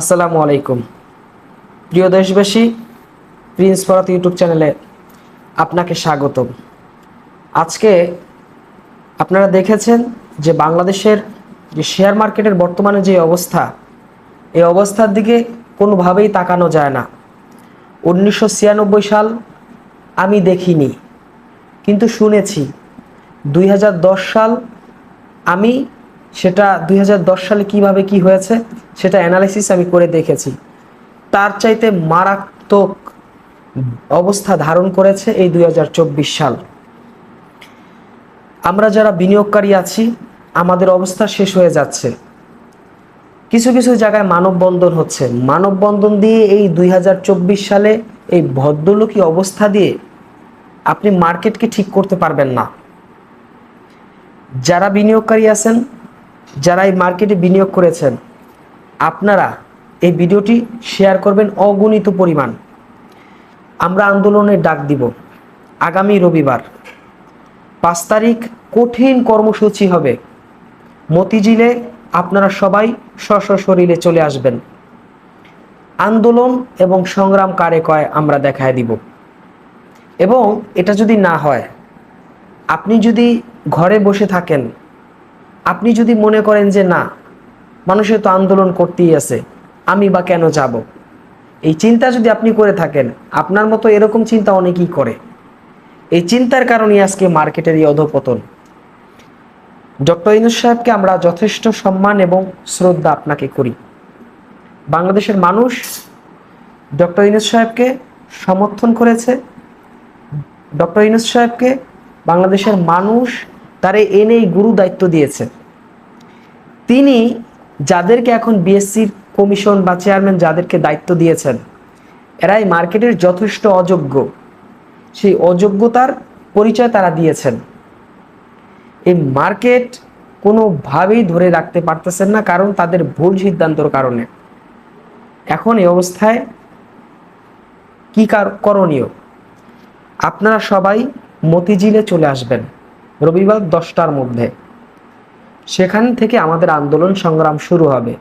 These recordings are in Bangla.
আসসালামু আলাইকুম। প্রিয় দেশবাসী, প্রিন্স ফরাত ইউটিউব চ্যানেলে আপনাকে স্বাগতম। আজকে আপনারা দেখেছেন যে বাংলাদেশের যে শেয়ার মার্কেটের বর্তমানে যে অবস্থা, এই অবস্থার দিকে কোনোভাবেই তাকানো যায় না। উনিশশো ছিয়ানব্বই সাল আমি দেখিনি, কিন্তু শুনেছি। দুই হাজার দশ সাল আমি সেটা দুই হাজার দশ সালে কীভাবে কি হয়েছে, সেটা অ্যানালাইসিস আমি করে দেখেছি। তার চাইতে মারাত্মক অবস্থা ধারণ করেছে এই দুই হাজার চব্বিশ সাল। আমরা যারা বিনিয়োগকারী আছি, আমাদের অবস্থা শেষ হয়ে যাচ্ছে। কিছু কিছু জায়গায় মানববন্ধন হচ্ছে। মানববন্ধন দিয়ে এই দুই হাজার চব্বিশ সালে এই ভদ্রলোকী অবস্থা দিয়ে আপনি মার্কেটকে ঠিক করতে পারবেন না। যারা বিনিয়োগকারী আছেন যারা এই মার্কেটে বিনিয়োগ করেছেন, আপনারা এই ভিডিওটি শেয়ার করবেন অগণিত পরিমাণ। আমরা আন্দোলনের ডাক দিব আগামী রবিবার। পাঁচ তারিখ কঠিন কর্মসূচি হবে। মতিঝিলে আপনারা সবাই স্ব শরীরে চলে আসবেন। আন্দোলন এবং সংগ্রাম কারে কয় আমরা দেখায় দিব। এবং এটা যদি না হয়, আপনি যদি ঘরে বসে থাকেন আপনি যদি মনে করেন যে না, মানুষের তো আন্দোলন করতেই আছে, আমি বা কেন যাব? এই চিন্তা যদি আপনি করে থাকেন, আপনার মতো এরকম চিন্তা অনেকেই করে। এই চিন্তার কারণে আজকে মার্কেটের এই অধপতন। ডক্টর ইনুস সাহেবকে আমরা যথেষ্ট সম্মান এবং শ্রদ্ধা আপনাকে করি। বাংলাদেশের মানুষ ডক্টর ইনুস সাহেবকে সমর্থন করেছে। ডক্টর ইনুস সাহেবকে বাংলাদেশের মানুষ তারে এনেই গুরু দায়িত্ব দিয়েছে তিনি যাদেরকে এখন বিএসসির কমিশন বা চেয়ারম্যান যাদেরকে দায়িত্ব দিয়েছেন, এরাই মার্কেটের যথেষ্ট অযোগ্য। সেই অযোগ্যতার পরিচয় তারা দিয়েছেন। এই মার্কেট কোনোভাবেই ধরে রাখতে পারতেছেন না কারণ তাদের ভুল সিদ্ধান্তর কারণে। এখন এই অবস্থায় কী কার- করণীয়? আপনারা সবাই মতিঝিলে চলে আসবেন। রবিবার দশটার মধ্যে। সেখান থেকে আমাদের আন্দোলন সংগ্রাম শুরু হবে।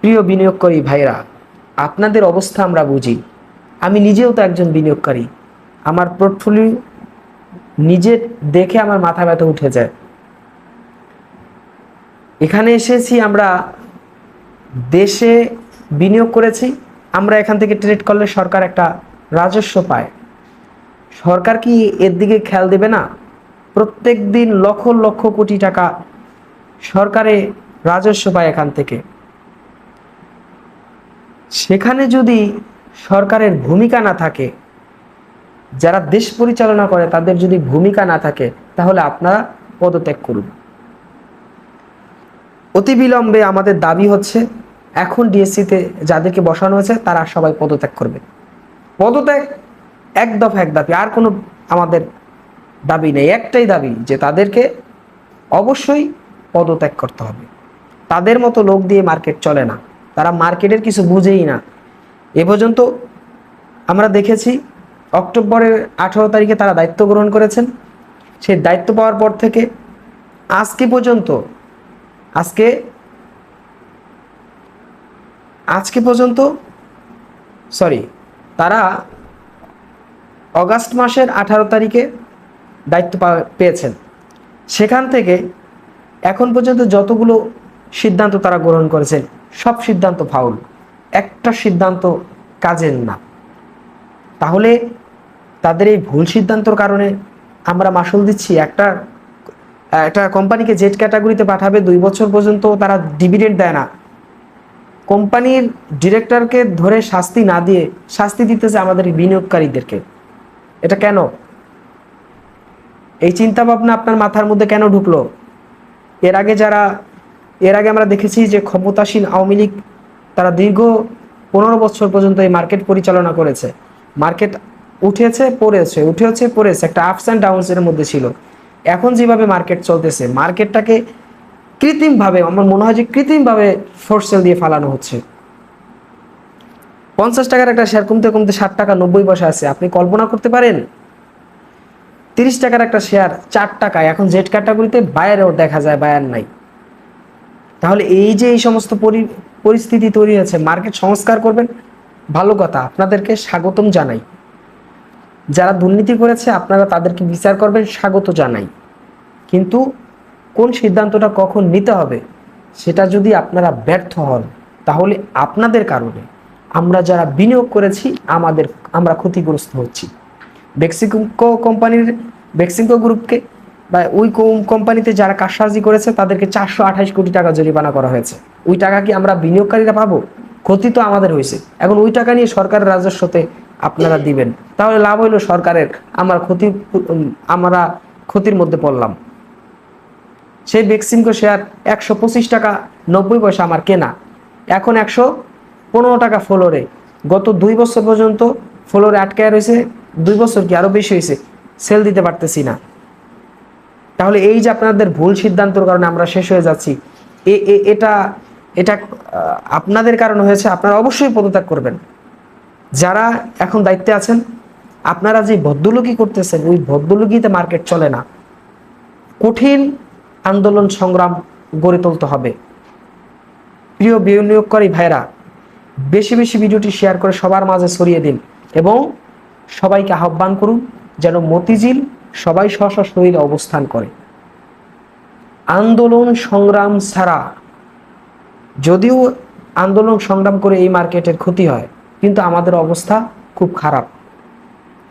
প্রিয় বিনিয়োগকারী ভাইরা আপনাদের অবস্থা আমরা বুঝি। আমি নিজেও তো একজন বিনিয়োগকারী। আমার পোর্টফোলিও নিজে দেখে আমার মাথা ব্যথা উঠে যায়। এখানে এসেছি আমরা দেশে বিনিয়োগ করেছি। আমরা এখান থেকে ট্রেড করলে সরকার একটা রাজস্ব পায়। সরকার কি এর দিকে খেয়াল দেবে না? প্রত্যেক দিন লক্ষ লক্ষ কোটি টাকা সরকারে রাজস্ব পায় এখান থেকে। সেখানে যদি সরকারের ভূমিকা না থাকে, যারা দেশ পরিচালনা করে তাদের যদি ভূমিকা না থাকে, তাহলে আপনারা পদত্যাগ করুন। অতি বিলম্বে আমাদের দাবি হচ্ছে, এখন ডিএসসিতে যাদেরকে বসানো হয়েছে, তারা সবাই পদত্যাগ করবে। পদত্যাগ এক দফা এক দাবি, আর কোনো আমাদের দাবি নেই, একটাই দাবি যে তাদেরকে অবশ্যই পদত্যাগ করতে হবে। তাদের মতো লোক দিয়ে মার্কেট চলে না। তারা মার্কেটের কিছু বুঝেই না। এ পর্যন্ত আমরা দেখেছি, অক্টোবরের আঠারো তারিখে তারা দায়িত্ব গ্রহণ করেছেন। সেই দায়িত্ব পাওয়ার পর থেকে আজকে পর্যন্ত, আজকে আজকে পর্যন্ত সরি তারা অগাস্ট মাসের আঠারো তারিখে দায়িত্ব পেয়েছেন। সেখান থেকে এখন পর্যন্ত যতগুলো সিদ্ধান্ত তারা গ্রহণ করেছেন সব সিদ্ধান্ত ফাউল। একটা সিদ্ধান্ত কাজের না। তাহলে তাদের এই ভুল সিদ্ধান্তর কারণে আমরা মাসুল দিচ্ছি, একটা একটা কোম্পানিকে জেড ক্যাটাগরিতে পাঠাবে, দুই বছর পর্যন্ত তারা ডিভিডেন্ড দেয় না। কোম্পানির ডিরেক্টরকে ধরে শাস্তি না দিয়ে শাস্তি দিতেছে আমাদের বিনিয়োগকারীদেরকে। এটা কেন? এই চিন্তা ভাবনা আপনার মাথার মধ্যে কেন ঢুকলো? এর আগে যারা, এর আগে আমরা দেখেছি যে ক্ষমতাসীন আওয়ামী লীগ, তারা দীর্ঘ পনেরো বছর পর্যন্ত এই মার্কেট পরিচালনা করেছে। মার্কেট উঠেছে, পড়েছে উঠেছে, পড়েছে, একটা আপস অ্যান্ড ডাউনস এর মধ্যে ছিল। এখন যেভাবে মার্কেট চলতেছে, মার্কেটটাকে কৃত্রিমভাবে, আমার মনে হয় যে কৃত্রিমভাবে ফোর্স সেল দিয়ে ফালানো হচ্ছে। পঞ্চাশ টাকার একটা শেয়ার কমতে কমতে ষাট টাকা, নব্বই পয়সা আছে। আপনি কল্পনা করতে পারেন? তিরিশ টাকার একটা শেয়ার চার টাকায়। এখন জেড ক্যাটাগরিতে বায়ারেও দেখা যায় বায়ার নাই। তাহলে এই যে এই সমস্ত পরি, পরিস্থিতি তৈরি হয়েছে মার্কেট সংস্কার করবেন, ভালো কথা। আপনাদেরকে স্বাগতম জানাই। যারা দুর্নীতি করেছে, আপনারা তাদেরকে বিচার করবেন, স্বাগত জানাই। কিন্তু কোন সিদ্ধান্তটা কখন নিতে হবে, সেটা যদি আপনারা ব্যর্থ হন, তাহলে আপনাদের কারণে আমরা যারা বিনিয়োগ করেছি, আমাদের, আমরা ক্ষতিগ্রস্ত হচ্ছি। বেক্সিকো কোম্পানির বেক্সিকো গ্রুপকে বা ওই কোম- কোম্পানিতে যারা কারসাজি করেছে, তাদেরকে চারশো আঠাশ কোটি টাকা জরিমানা করা হয়েছে। ওই টাকা কি আমরা বিনিয়োগকারীরা পাবো? ক্ষতি তো আমাদের হয়েছে। এখন ওই টাকা নিয়ে সরকারের রাজস্বতে আপনারা দিবেন। তাহলে লাভ হইল সরকারের। আমার ক্ষতি, আমরা ক্ষতির মধ্যে পড়লাম। সেই বেক্সিমকো শেয়ার একশো পঁচিশ টাকা নব্বই পয়সা আমার কেনা। এখন একশো পনেরো টাকা ফ্লোরে গত দুই বছর পর্যন্ত ফ্লোরে আটকায় রয়েছে। দুই বছর কি আরও বেশি হয়েছে? সেল দিতে পারতেছি না। তাহলে এই যে আপনাদের ভুল সিদ্ধান্তর কারণে আমরা শেষ হয়ে যাচ্ছি, এ- এটা এটা আপনাদের কারণে হয়েছে, আপনারা অবশ্যই পদত্যাগ করবেন। যারা এখন দায়িত্বে আছেন, আপনারা যে ভদ্রলোকই করতেছেন, ওই ভদ্রলোকিতে মার্কেট চলে না। কঠিন আন্দোলন সংগ্রাম গড়ে তুলতে হবে। প্রিয় বিনিয়োগকারী ভাইরা বেশি বেশি ভিডিওটি শেয়ার করে সবার মাঝে ছড়িয়ে দিন এবং সবাইকে আহ্বান করুন যেন মতিঝিল সবাই স্ব শরীরে অবস্থান করে। আন্দোলন সংগ্রাম ছাড়া, যদিও আন্দোলন সংগ্রাম করে এই মার্কেটের ক্ষতি হয়, কিন্তু আমাদের অবস্থা খুব খারাপ।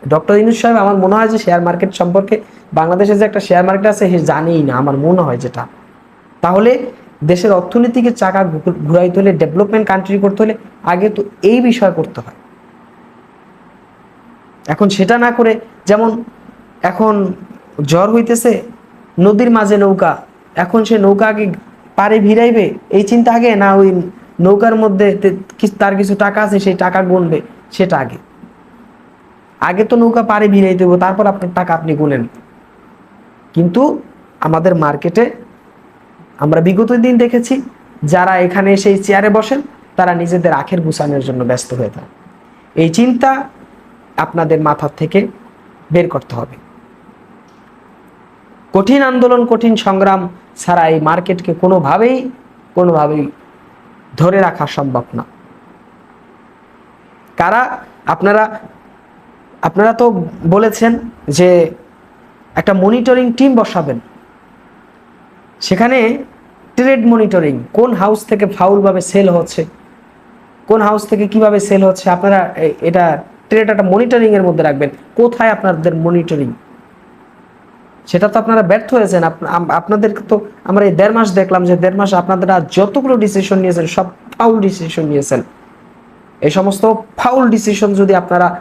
ডক্টর ইনুস সাহেব, আমার মনে হয় যে শেয়ার মার্কেট সম্পর্কে বাংলাদেশে যে একটা শেয়ার মার্কেট আছে, সে জানেই না, আমার মনে হয় যেটা। তাহলে দেশের অর্থনীতিকে চাকা ঘুরাইতে হলে ডেভেলপমেন্ট কান্ট্রি করতে হলে আগে তো এই বিষয় করতে হয়। এখন সেটা না করে যেমন এখন জ্বর হইতেছে, নদীর মাঝে নৌকা, এখন সে নৌকা আগে পারে ভিড়াইবে, এই চিন্তা আগে না ওই নৌকার মধ্যে তার কিছু টাকা আছে সেই টাকা গুনবে, সেটা আগে। আগে তো নৌকা পারে ভিড়াইতে হবে তারপর আপনার টাকা আপনি গুনেন। কিন্তু আমাদের মার্কেটে আমরা বিগত দিন দেখেছি, যারা এখানে সেই চেয়ারে বসেন, তারা নিজেদের আখের গুছানোর জন্য ব্যস্ত হয়ে থাকে। এই চিন্তা আপনাদের মাথার থেকে বের করতে হবে। কঠিন আন্দোলন, কঠিন সংগ্রাম ছাড়া এই মার্কেটকে কোনোভাবেই কোনোভাবেই ধরে রাখা সম্ভব না। কারা? আপনারা আপনারা তো বলেছেন যে একটা মনিটরিং টিম বসাবেন। সেখানে ট্রেড মনিটরিং কোন হাউস থেকে ফাউলভাবে সেল হচ্ছে, কোন হাউস থেকে কীভাবে সেল হচ্ছে, আপনারা এটা ট্রেড মনিটরিংয়ের মধ্যে রাখবেন। কোথায় আপনাদের মনিটরিং সেটা তো আপনারা ব্যর্থ হয়েছেন। আপ- আপনাদের তো আমরা এই দেড় মাস দেখলাম যে দেড় মাস আপনারা যতগুলো ডিসিশন নিয়েছেন, সব ফাউল ডিসিশন নিয়েছেন। এই সমস্ত ফাউল ডিসিশন যদি আপনারা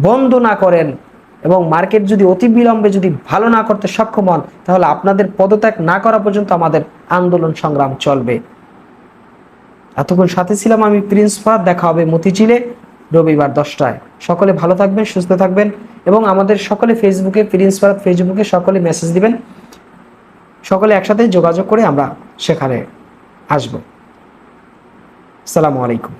বন্ধ না করেন এবং মার্কেট যদি অতি বিলম্বে যদি ভালো না করতে সক্ষম হন, তাহলে আপনাদের পদত্যাগ না করা পর্যন্ত আমাদের আন্দোলন সংগ্রাম চলবে। এতক্ষণ সাথে ছিলাম আমি প্রিন্স ফাহাদ দেখা হবে মতিঝিলে। রবিবার দশটায়। সকলে ভালো থাকবেন, সুস্থ থাকবেন এবং আমাদের সকলে ফেসবুকে প্রিন্স ভারত ফেসবুকে সকলে মেসেজ দিবেন। সকলে একসাথে যোগাযোগ করে আমরা সেখানে আসব। আসসালামু আলাইকুম।